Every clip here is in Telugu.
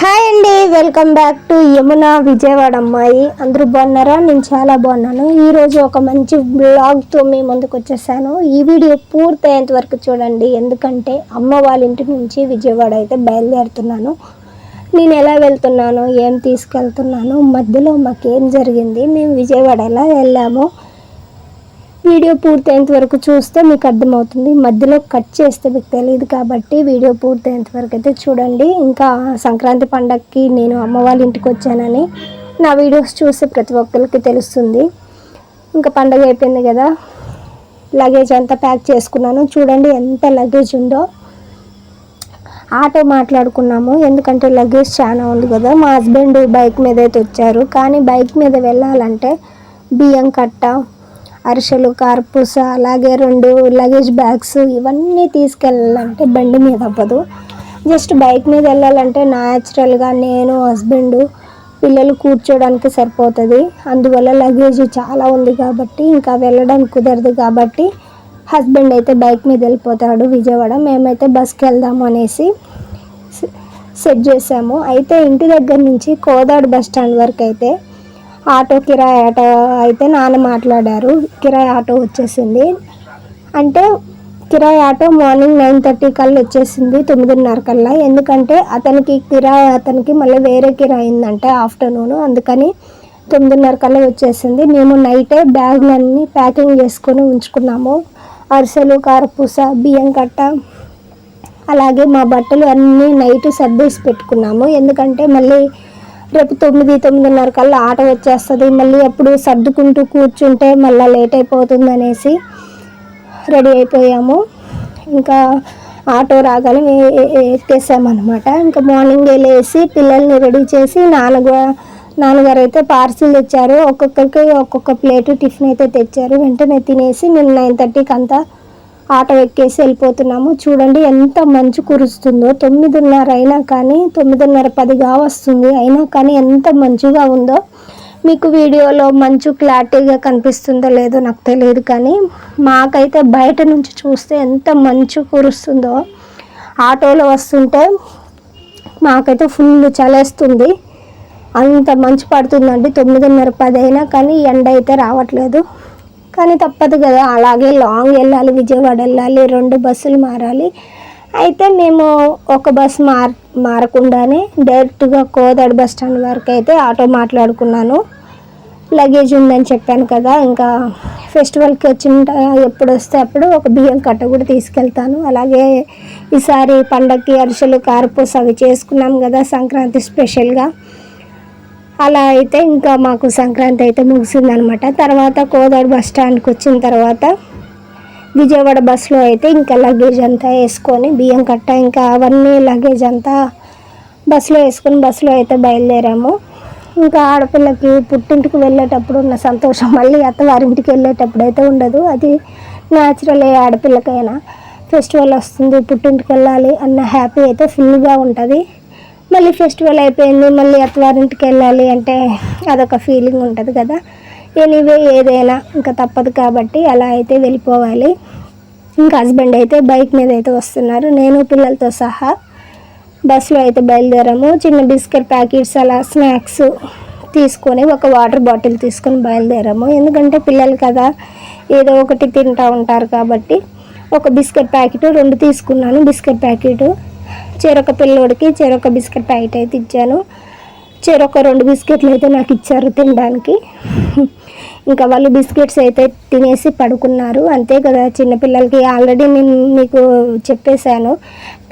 హాయ్ అండి welcome back to Yamuna Vijayawada అమ్మాయి. అందరూ బాగున్నారా? నేను చాలా బాగున్నాను. ఈరోజు ఒక మంచి బ్లాగ్తో మీ ముందుకు వచ్చేసాను. ఈ వీడియో పూర్తయ్యేంత వరకు చూడండి. ఎందుకంటే అమ్మ వాళ్ళ ఇంటి నుంచి విజయవాడ అయితే బయలుదేరుతున్నాను. నేను ఎలా వెళ్తున్నాను ఏం తీసుకెళ్తున్నాను మధ్యలో మాకేం జరిగింది మేము విజయవాడ ఎలా వెళ్ళాము. వీడియో పూర్తయ్యేంత వరకు చూస్తే మీకు అర్థమవుతుంది. మధ్యలో కట్ చేస్తే మీకు తెలియదు కాబట్టి వీడియో పూర్తయ్యేంత వరకు అయితే చూడండి. ఇంకా సంక్రాంతి పండగకి నేను అమ్మ వాళ్ళ ఇంటికి వచ్చానని నా వీడియోస్ చూస్తే ప్రతి ఒక్కరికి తెలుస్తుంది. ఇంకా పండగ అయిపోయింది కదా. లగేజ్ అంతా ప్యాక్ చేసుకున్నాను. చూడండి ఎంత లగేజ్ ఉందో. ఆటో మాట్లాడుకున్నాము. ఎందుకంటే లగేజ్ చాలా ఉంది కదా. మా హస్బెండ్ బైక్ మీద అయితే వచ్చారు. కానీ బైక్ మీద వెళ్ళాలంటే బియ్యం కట్ట అరిసెలు కార్పూస అలాగే రెండు లగేజ్ బ్యాగ్స్ ఇవన్నీ తీసుకెళ్ళాలంటే బండి మీద అవ్వదు. జస్ట్ బైక్ మీద వెళ్ళాలంటే న్యాచురల్గా నేను హస్బెండ్ పిల్లలు కూర్చోడానికి సరిపోతుంది. అందువల్ల లగేజ్ చాలా ఉంది కాబట్టి ఇంకా వెళ్ళడం కుదరదు కాబట్టి హస్బెండ్ అయితే బైక్ మీద వెళ్ళిపోతాడు విజయవాడ. మేమైతే బస్కి వెళ్దాము అనేసి సెట్ చేసాము. అయితే ఇంటి దగ్గర నుంచి కోదాడు బస్ స్టాండ్ వరకు అయితే ఆటో కిరాయి ఆటో అయితే నాన్న మాట్లాడారు. కిరాయి ఆటో వచ్చేసింది. అంటే కిరాయి ఆటో మార్నింగ్ నైన్ థర్టీ కల్లా వచ్చేసింది తొమ్మిదిన్నర కల్లా. ఎందుకంటే అతనికి కిరాయి అతనికి మళ్ళీ వేరే కిరాయి ఉందంటే ఆఫ్టర్నూన్. అందుకని తొమ్మిదిన్నర కల్లా వచ్చేసింది. మేము నైటే బ్యాగులన్నీ ప్యాకింగ్ చేసుకొని ఉంచుకున్నాము. అరిసెలు కారపూస బియ్యం కట్ట అలాగే మా బట్టలు అన్నీ నైట్ సర్దేసి పెట్టుకున్నాము. ఎందుకంటే మళ్ళీ రేపు తొమ్మిది తొమ్మిదిన్నర కల్లా ఆటో వచ్చేస్తుంది. మళ్ళీ అప్పుడు సర్దుకుంటూ కూర్చుంటే మళ్ళీ లేట్ అయిపోతుంది అనేసి రెడీ అయిపోయాము. ఇంకా ఆటో రాగానే ఎక్కేసామన్నమాట. ఇంకా మార్నింగ్ లేసి పిల్లల్ని రెడీ చేసి నాన్నగా నాన్నగారు అయితే పార్సిల్ తెచ్చారు. ఒక్కొక్కరికి ఒక్కొక్క ప్లేట్ టిఫిన్ అయితే తెచ్చారు. వెంటనే తినేసి నేను నైన్ థర్టీకి అంతా ఆటో ఎక్కేసి వెళ్ళిపోతున్నాము. చూడండి ఎంత మంచు కురుస్తుందో. తొమ్మిదిన్నర అయినా కానీ తొమ్మిదిన్నర పదిగా వస్తుంది అయినా కానీ ఎంత మంచుగా ఉందో. మీకు వీడియోలో మంచు క్లారిటీగా కనిపిస్తుందో లేదో నాకు తెలియదు కానీ మాకైతే బయట నుంచి చూస్తే ఎంత మంచు కురుస్తుందో. ఆటోలో వస్తుంటే మాకైతే ఫుల్ చలేస్తుంది. అంత మంచు పడుతుందండి. తొమ్మిదిన్నర పది అయినా కానీ ఎండ అయితే రావట్లేదు. కానీ తప్పదు కదా. అలాగే లాంగ్ వెళ్ళాలి విజయవాడ వెళ్ళాలి రెండు బస్సులు మారాలి. అయితే మేము ఒక బస్ మార్ మారకుండానే డైరెక్ట్గా కోదాడు బస్ స్టాండ్ వరకు అయితే ఆటో మాట్లాడుకున్నాను. లగేజ్ ఉందని చెప్పాను కదా. ఇంకా ఫెస్టివల్కి వచ్చిన ఎప్పుడు వస్తే అప్పుడు ఒక బియ్యం కట్ట కూడా తీసుకెళ్తాను. అలాగే ఈసారి పండగకి అరిసెలు కారపూస అవి చేసుకున్నాం కదా సంక్రాంతి స్పెషల్గా. అలా అయితే ఇంకా మాకు సంక్రాంతి అయితే ముగిసిందనమాట. తర్వాత కోదాడు బస్ స్టాండ్కి వచ్చిన తర్వాత విజయవాడ బస్సులో అయితే ఇంకా లగేజ్ అంతా వేసుకొని బియ్యం కట్ట ఇంకా అవన్నీ లగేజ్ అంతా బస్సులో వేసుకొని బస్సులో అయితే బయలుదేరాము. ఇంకా ఆడపిల్లకి పుట్టింటికి వెళ్ళేటప్పుడు ఉన్న సంతోషం మళ్ళీ అత్తవారింటికి వెళ్ళేటప్పుడు అయితే ఉండదు. అది న్యాచురల్ ఏ ఆడపిల్లకైనా. ఫెస్టివల్ వస్తుంది పుట్టింటికి వెళ్ళాలి అన్న హ్యాపీ అయితే ఫుల్గా ఉంటుంది. మళ్ళీ ఫెస్టివల్ అయిపోయింది మళ్ళీ అత్తవారింటికి వెళ్ళాలి అంటే అదొక ఫీలింగ్ ఉంటుంది కదా. ఎనీవే ఏదైనా ఇంకా తప్పదు కాబట్టి అలా అయితే వెళ్ళిపోవాలి. ఇంకా హస్బెండ్ అయితే బైక్ మీద అయితే వస్తున్నారు. నేను పిల్లలతో సహా బస్సులో అయితే బయలుదేరాము. చిన్న బిస్కెట్ ప్యాకెట్స్ అలా స్నాక్స్ తీసుకొని ఒక వాటర్ బాటిల్ తీసుకొని బయలుదేరాము. ఎందుకంటే పిల్లలు కదా ఏదో ఒకటి తింటూ ఉంటారు కాబట్టి ఒక బిస్కెట్ ప్యాకెట్ రెండు తీసుకున్నాను. బిస్కెట్ ప్యాకెట్ చెరొక పిల్లోడికి చెరొక బిస్కెట్ ప్యాకెట్ అయితే ఇచ్చాను. చెరొక రెండు బిస్కెట్లు అయితే నాకు ఇచ్చారు తినడానికి. ఇంకా వాళ్ళు బిస్కెట్స్ అయితే తినేసి పడుకున్నారు. అంతే కదా చిన్నపిల్లలకి ఆల్రెడీ నేను మీకు చెప్పేశాను.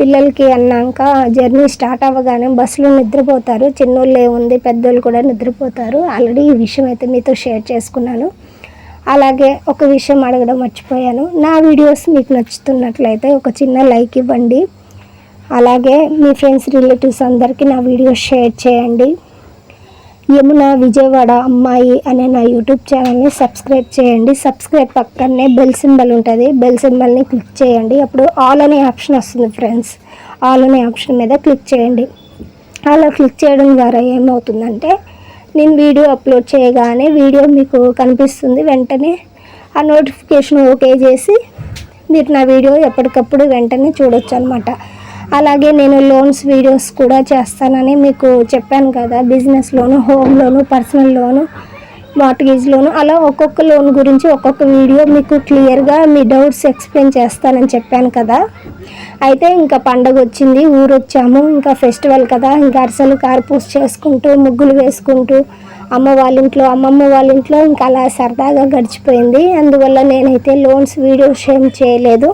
పిల్లలకి అన్నాక జర్నీ స్టార్ట్ అవ్వగానే బస్సులో నిద్రపోతారు. చిన్నోళ్ళు ఏముంది పెద్దోళ్ళు కూడా నిద్రపోతారు. ఆల్రెడీ ఈ విషయం అయితే మీతో షేర్ చేసుకున్నాను. అలాగే ఒక విషయం అడగడం మర్చిపోయాను. నా వీడియోస్ మీకు నచ్చుతున్నట్లయితే ఒక చిన్న లైక్ ఇవ్వండి. అలాగే మీ ఫ్రెండ్స్ రిలేటివ్స్ అందరికీ నా వీడియో షేర్ చేయండి. యమున విజయవాడ అమ్మాయి అనే నా యూట్యూబ్ ఛానల్ని సబ్స్క్రైబ్ చేయండి. సబ్స్క్రైబ్ పక్కనే బెల్ సింబల్ ఉంటుంది. బెల్ సింబల్ని క్లిక్ చేయండి. అప్పుడు ఆల్ అనే ఆప్షన్ వస్తుంది ఫ్రెండ్స్. ఆల్ అనే ఆప్షన్ మీద క్లిక్ చేయండి. అలా క్లిక్ చేయడం ద్వారా ఏమవుతుందంటే నేను వీడియో అప్లోడ్ చేయగానే వీడియో మీకు కనిపిస్తుంది. వెంటనే ఆ నోటిఫికేషన్ ఓకే చేసి మీరు నా వీడియో ఎప్పటికప్పుడు వెంటనే చూడొచ్చు అనమాట అలాగే నేను లోన్స్ వీడియోస్ కూడా చేస్తానని మీకు చెప్పాను కదా business loan home loan personal loan mortgage loan అలా ఒక్కొక్క లోన్ గురించి ఒక్కొక్క వీడియో మీకు క్లియర్గా మీ డౌట్స్ ఎక్స్ప్లెయిన్ చేస్తానని చెప్పాను కదా. అయితే ఇంకా పండగ వచ్చింది ఊరు వచ్చాము ఇంకా ఫెస్టివల్ కదా ఇంకా అరిసెలు కార్పూస్ చేసుకుంటూ ముగ్గులు వేసుకుంటూ అమ్మ వాళ్ళ ఇంట్లో అమ్మమ్మ వాళ్ళ ఇంట్లో ఇంకా అలా సరదాగా గడిచిపోయింది. అందువల్ల నేనైతే లోన్స్ వీడియోస్ ఏం చేయలేదు.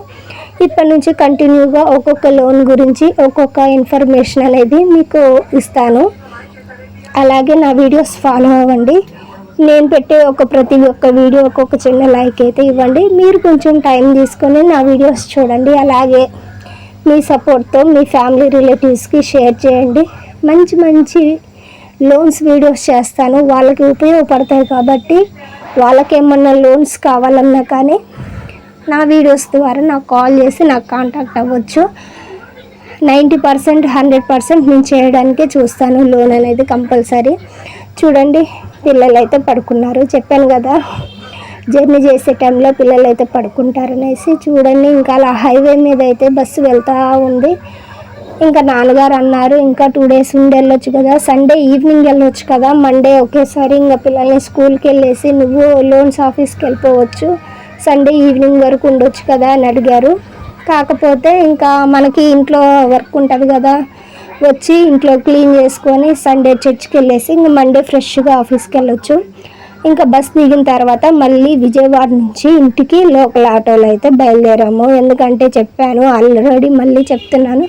ఇప్పటి నుంచి కంటిన్యూగా ఒక్కొక్క లోన్ గురించి ఒక్కొక్క ఇన్ఫర్మేషన్ అనేది మీకు ఇస్తాను. అలాగే నా వీడియోస్ ఫాలో అవ్వండి. నేను పెట్టే ఒక ప్రతి ఒక్క వీడియో ఒక్కొక్క చిన్న లైక్ అయితే ఇవ్వండి. మీరు కొంచెం టైం తీసుకొని నా వీడియోస్ చూడండి. అలాగే మీ సపోర్ట్తో మీ ఫ్యామిలీ రిలేటివ్స్కి షేర్ చేయండి. మంచి మంచి లోన్స్ వీడియోస్ చేస్తాను. వాళ్ళకి ఉపయోగపడతాయి కాబట్టి వాళ్ళకి ఏమన్నా లోన్స్ కావాలన్నా కానీ నా వీడియోస్ ద్వారా నాకు కాల్ చేసి నాకు కాంటాక్ట్ అవ్వచ్చు. నైంటీ పర్సెంట్ హండ్రెడ్ పర్సెంట్ నేను చేయడానికే చూస్తాను. లోన్ అనేది కంపల్సరీ. చూడండి పిల్లలు అయితే పడుకున్నారు. చెప్పాను కదా జర్నీ చేసే టైంలో పిల్లలు అయితే పడుకుంటారనేసి చూడండి ఇంకా అలా హైవే మీద అయితే బస్సు వెళ్తూ ఉంది. ఇంకా నాన్నగారు అన్నారు ఇంకా టూ డేస్ ఉండి వెళ్ళొచ్చు కదా. సండే ఈవినింగ్ వెళ్ళొచ్చు కదా. మండే ఒకేసారి ఇంకా పిల్లల్ని స్కూల్కి వెళ్ళేసి నువ్వు లోన్స్ ఆఫీస్కి వెళ్ళిపోవచ్చు. సండే ఈవినింగ్ వరకు ఉండొచ్చు కదా అని అడిగారు. కాకపోతే ఇంకా మనకి ఇంట్లో వర్క్ ఉంటుంది కదా వచ్చి ఇంట్లో క్లీన్ చేసుకొని సండే చర్చ్కి వెళ్ళేసి ఇంకా మండే ఫ్రెష్గా ఆఫీస్కి వెళ్ళొచ్చు. ఇంకా బస్ దిగిన తర్వాత మళ్ళీ విజయవాడ నుంచి ఇంటికి లోకల్ ఆటోలో అయితే బయలుదేరాము. ఎందుకంటే చెప్పాను ఆల్రెడీ మళ్ళీ చెప్తున్నాను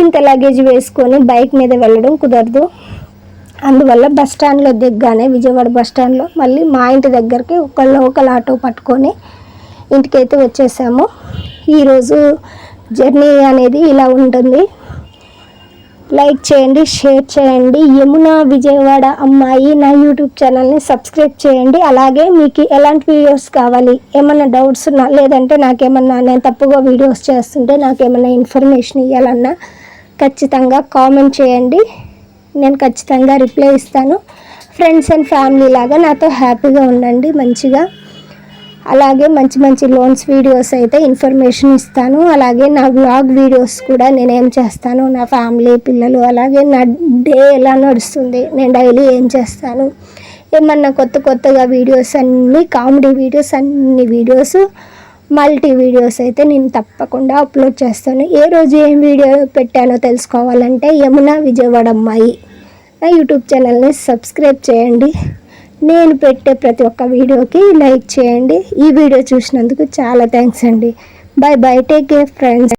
ఇంత లగేజ్ వేసుకొని బైక్ మీద వెళ్ళడం కుదరదు. అందువల్ల బస్ స్టాండ్లో దిగ్గానే విజయవాడ బస్ స్టాండ్లో మళ్ళీ మా ఇంటి దగ్గరికి ఒక లోకల్ ఆటో పట్టుకొని ఇంటికైతే వచ్చేసాము. ఈరోజు జర్నీ అనేది ఇలా ఉంటుంది. లైక్ చేయండి షేర్ చేయండి. యమున విజయవాడ అమ్మాయి నా యూట్యూబ్ ఛానల్ని సబ్స్క్రైబ్ చేయండి. అలాగే మీకు ఎలాంటి వీడియోస్ కావాలి ఏమైనా డౌట్స్ ఉన్నా లేదంటే నాకేమన్నా నేను తప్పుగా వీడియోస్ చేస్తుంటే నాకేమన్నా ఇన్ఫర్మేషన్ ఇవ్వాలన్నా ఖచ్చితంగా కామెంట్ చేయండి. నేను ఖచ్చితంగా రిప్లై ఇస్తాను. ఫ్రెండ్స్ అండ్ ఫ్యామిలీ లాగా నాతో హ్యాపీగా ఉండండి మంచిగా. అలాగే మంచి మంచి లోన్స్ వీడియోస్ అయితే ఇన్ఫర్మేషన్ ఇస్తాను. అలాగే నా బ్లాగ్ వీడియోస్ కూడా నేను ఏం చేస్తాను. నా ఫ్యామిలీ పిల్లలు అలాగే నా డే ఎలా నడుస్తుంది నేను డైలీ ఏం చేస్తాను. ఏమన్నా కొత్త కొత్తగా వీడియోస్ అన్నీ కామెడీ వీడియోస్ అన్ని వీడియోస్ మల్టీ వీడియోస్ అయితే నేను తప్పకుండా అప్లోడ్ చేస్తాను. ఏ రోజు ఏం వీడియో పెట్టానో తెలుసుకోవాలంటే యమున విజయవాడ అమ్మాయి. నా యూట్యూబ్ ఛానల్ని సబ్స్క్రైబ్ చేయండి. నేను పెట్టే ప్రతి ఒక్క వీడియోకి లైక్ చేయండి. ఈ వీడియో చూసినందుకు చాలా థ్యాంక్స్ అండి. Bye bye take care friends